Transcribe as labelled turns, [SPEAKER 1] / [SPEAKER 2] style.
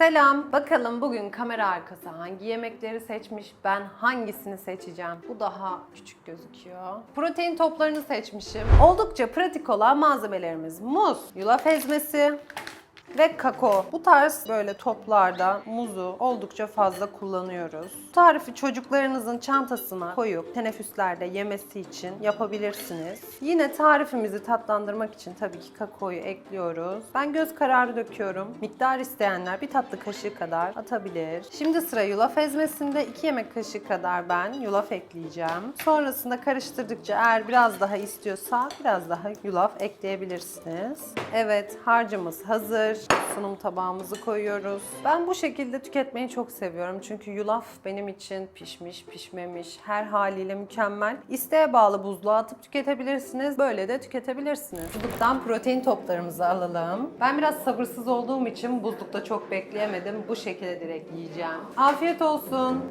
[SPEAKER 1] Selam. Bakalım bugün kamera arkası hangi yemekleri seçmiş, ben hangisini seçeceğim? Bu daha küçük gözüküyor. Protein toplarını seçmişim. Oldukça pratik olan malzemelerimiz muz, yulaf ezmesi, ve kakao. Bu tarz böyle toplarda muzu oldukça fazla kullanıyoruz. Bu tarifi çocuklarınızın çantasına koyup teneffüslerde yemesi için yapabilirsiniz. Yine tarifimizi tatlandırmak için tabii ki kakaoyu ekliyoruz. Ben göz kararı döküyorum. Miktar isteyenler bir tatlı kaşığı kadar atabilir. Şimdi sıra yulaf ezmesinde 2 yemek kaşığı kadar ben yulaf ekleyeceğim. Sonrasında karıştırdıkça eğer biraz daha istiyorsa biraz daha yulaf ekleyebilirsiniz. Evet harcımız hazır. Sunum tabağımızı koyuyoruz. Ben bu şekilde tüketmeyi çok seviyorum. Çünkü yulaf benim için pişmiş, pişmemiş, her haliyle mükemmel. İsteğe bağlı buzluğa atıp tüketebilirsiniz. Böyle de tüketebilirsiniz. Buzluktan protein toplarımızı alalım. Ben biraz sabırsız olduğum için buzlukta çok bekleyemedim. Bu şekilde direkt yiyeceğim. Afiyet olsun.